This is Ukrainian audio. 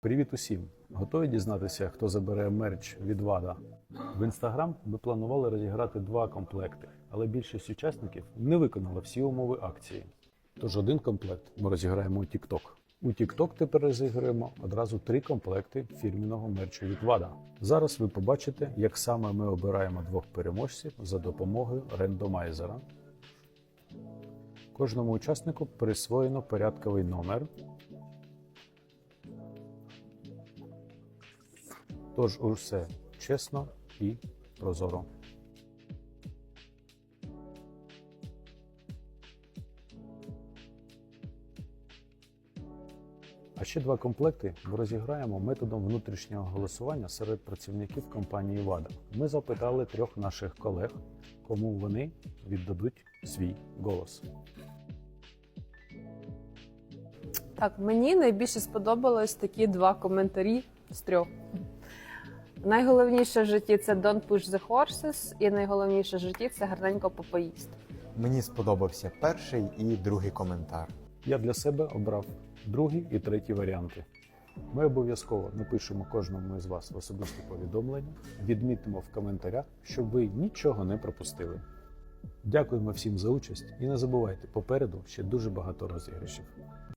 Привіт усім! Готові дізнатися, хто забере мерч від ВАДА? В інстаграм ми планували розіграти два комплекти, але більшість учасників не виконала всі умови акції. Тож один комплект ми розіграємо у TikTok. У TikTok тепер розіграємо одразу три комплекти фірміного мерчу від ВАДА. Зараз ви побачите, як саме ми обираємо двох переможців за допомогою рендомайзера. Кожному учаснику присвоєно порядковий номер. Тож усе чесно і прозоро. А ще два комплекти ми розіграємо методом внутрішнього голосування серед працівників компанії ВАДА. Ми запитали трьох наших колег, кому вони віддадуть свій голос. Так, мені найбільше сподобались такі два коментарі з трьох. Найголовніше в житті це don't push the horses, і найголовніше в житті це гарненько попоїсти. Мені сподобався перший і другий коментар. Я для себе обрав другий і третій варіанти. Ми обов'язково напишемо кожному із вас в особисті повідомлення, відмітимо в коментарях, щоб ви нічого не пропустили. Дякуємо всім за участь і не забувайте, попереду ще дуже багато розіграшів.